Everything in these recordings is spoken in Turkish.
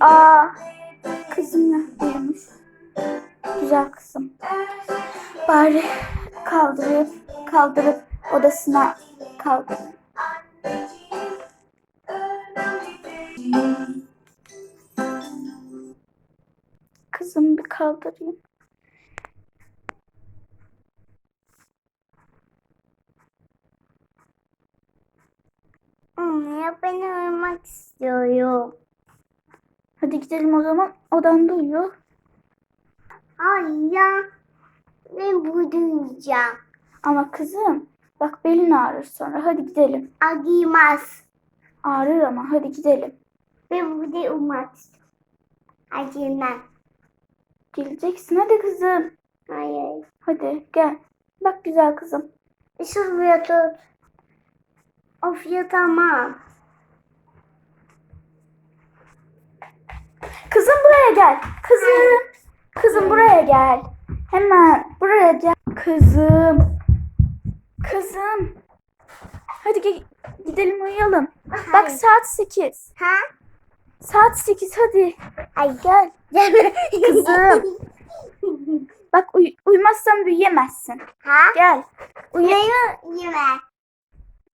Aa, kızım ya uyumuş. Güzel kızım. Bari kaldırıp kaldırıp odasına kaldır. Kızım bir kaldırayım. Anne ben uyumak istiyorum. Hadi gidelim o zaman. Odanda uyu. Hayır ya. Ben burada uyuyacağım. Ama kızım bak belin ağrır sonra. Hadi gidelim. Acımaz. Ağrır ama hadi gidelim. Ben burada uyumak istiyorum. Acımaz. Geleceksin hadi kızım. Hayır. Hadi gel. Bak güzel kızım. Şuraya tut. Of ya tamam. Kızım buraya gel. Kızım. Kızım buraya gel. Hemen buraya gel. Kızım. Kızım. Hadi ge- gidelim uyuyalım. Bak Hayır. saat 8. Ha? Saat 8 hadi. Ay gel. Kızım. Bak uy- uyumazsan büyüyemezsin. ha? Gel. Uyu Neyi yeme?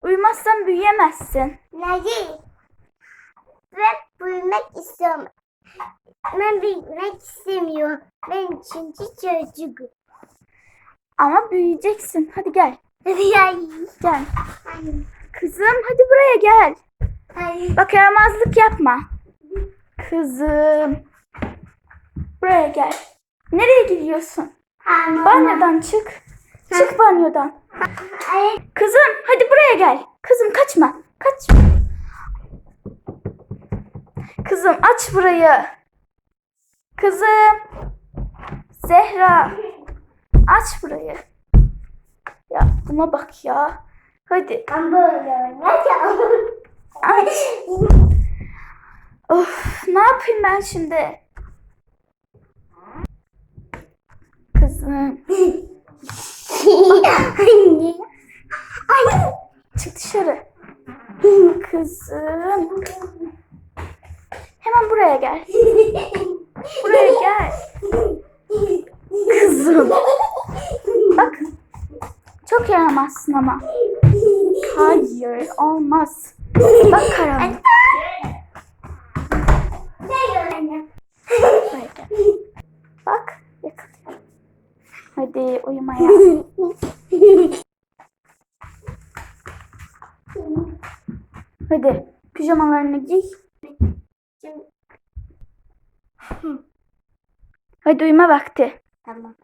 Uyumazsan büyüyemezsin. Neyi? Ben büyümek istiyorum. Ben büyümek istemiyorum. Ben çünkü çocuk. Ama büyüyeceksin. Hadi gel. Ay. Gel. Ay. Kızım hadi buraya gel. Ay. Bak yaramazlık yapma. Kızım. Buraya gel. Nereye gidiyorsun? Banyodan çık. Çık banyodan. Kızım hadi buraya gel. Kızım kaçma. Kaç. Kızım aç burayı. Kızım. Zehra. Aç burayı. Ya buna bak ya. Hadi Ben böyle aç. Of ne yapayım ben şimdi? Kızım Anne. Ay. çık dışarı. Kızım. Hemen buraya gel. Buraya gel. Kızım. Bak. Çok yaramazsın ama. Hayır olmaz. Bak karanlık. Buraya gel. Bak yakalıyorum. Hadi uyumaya. Hadi pijamalarını giy. Hadi uyuma vakti. Tamam.